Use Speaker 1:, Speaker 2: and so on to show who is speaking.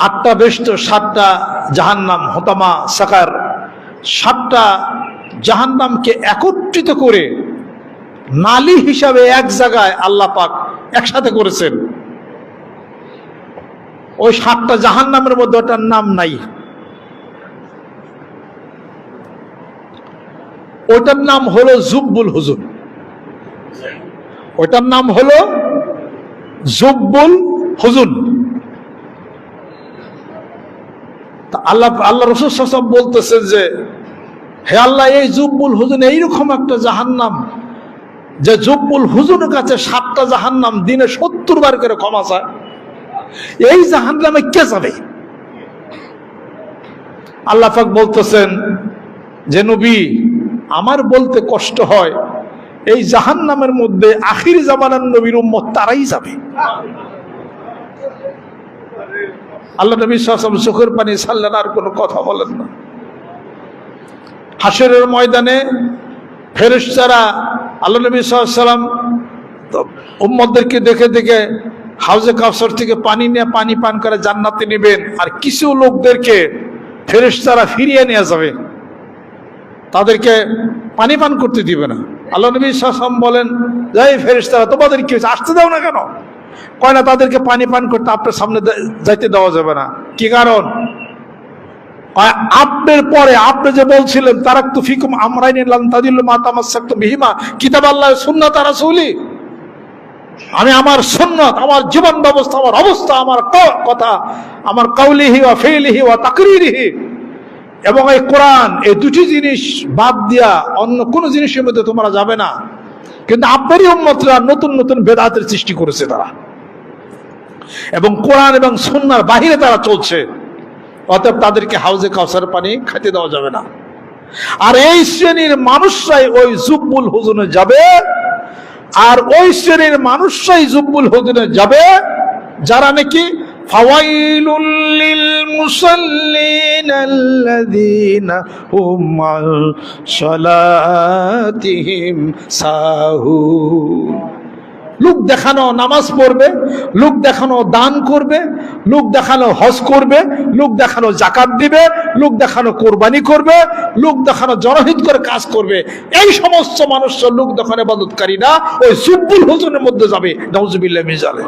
Speaker 1: আটটা বেষ্ট সাতটা জাহান্নাম, হতামা, সাকার। সাতটা জাহান্নামকে একত্রিত করে নালি হিসাবে এক জায়গায় আল্লাহ পাক একসাথে করেছেন। ওই সাতটা জাহান্নামের মধ্যে ওটার নাম নাই। ওটার নাম হলো জুব্বুল হুজুর। ওটার নাম হলো জুব্বুল হুজুন তা আল্লাহ আল্লাহ রসুল সাসম বলতেছেন যে, হে আল্লাহ, এই জুব্বুল হুজুন এইরকম একটা জাহান্নাম, যে জুব্বুল হুজুনের কাছে সাতটা জাহান্নাম দিনে সত্তর বার করে ক্ষমা চায়, এই জাহান্নামে কে যাবে? আল্লাহ পাক বলতেছেন যে, নবী, আমার বলতে কষ্ট হয়, এই জাহান্নামের মধ্যে আখির জামানার নবীর উম্মত তারাই যাবে। আল্লাহ নবী সাসম চোখের পানি ছাড়লেন, আর কোনো কথা বলেন না। হাসরের ময়দানে ফেরেশতারা আল্লাহ নবী সাল্লাম উম্মদদেরকে দেখে দেখে হাউজে কাউসার থেকে পানি নিয়ে পানি পান করে জান্নাতে নেবেন, আর কিছু লোকদেরকে ফেরেশতারা ফিরিয়ে নিয়ে যাবে। তাদেরকে পানি পান করতে দিবে না। আল্লাহ নবী সাসম বলেন যাই ফেরেশতারা, তোমাদের কি হয়েছে? আসতে দাও না কেন? কয় তাদেরকে পানি পান করতে আপনার সামনে যাইতে দেওয়া যাবে না। কি কারণ? আপনার পরে আপনি যে বলছিলেন তারাক তু ফিকুম আমরাই নিলাম তাদিল্লু মা তামাসাক্তু বিহিমা, কিতাব আল্লাহ, সুন্নাত আর রাসূলি। আমি আমার সুন্নাত, আমার জীবন ব্যবস্থা, আমার অবস্থা, আমার কথা, আমার কাউলিহি ওয়া ফেলিহি ওয়া তাকরিরিহি। এবং এই কোরআন, এই দুটি জিনিস বাদ দিয়া অন্য কোনো জিনিসের মধ্যে তোমরা যাবে না। কিন্তু আপনারই উম্মতরা নতুন নতুন বেদাতের সৃষ্টি করেছে তারা। এবং কোরআন এবং সুন্নার বাহিরে তারা চলছে। অতএব তাদেরকে হাউজে কাউসার পানি খাইতে দেওয়া যাবে না। আর এই শ্রেণির মানুষরাই ওই জুব্বুল হুজুনে যাবে, আর ওই শ্রেণির মানুষরাই জুব্বুল হুজুনে যাবে, যারা নাকি লিল মুসাল্লিন আল্লাযীনা হুম আন সালাতিহিম সাহুন লোক দেখানো নামাজ পড়বে, লোক দেখানো দান করবে, লোক দেখানো হজ করবে, লোক দেখানো জাকাত দিবে, লোক দেখানো কোরবানি করবে, লোক দেখানো জনহিত করে কাজ করবে। এই সমস্ত মানুষ লোক দেখানো ইবাদতকারী না, ওই সুব্বুল হুজুরের মধ্যে যাবে। নওজুবিল্লাহ মিজালে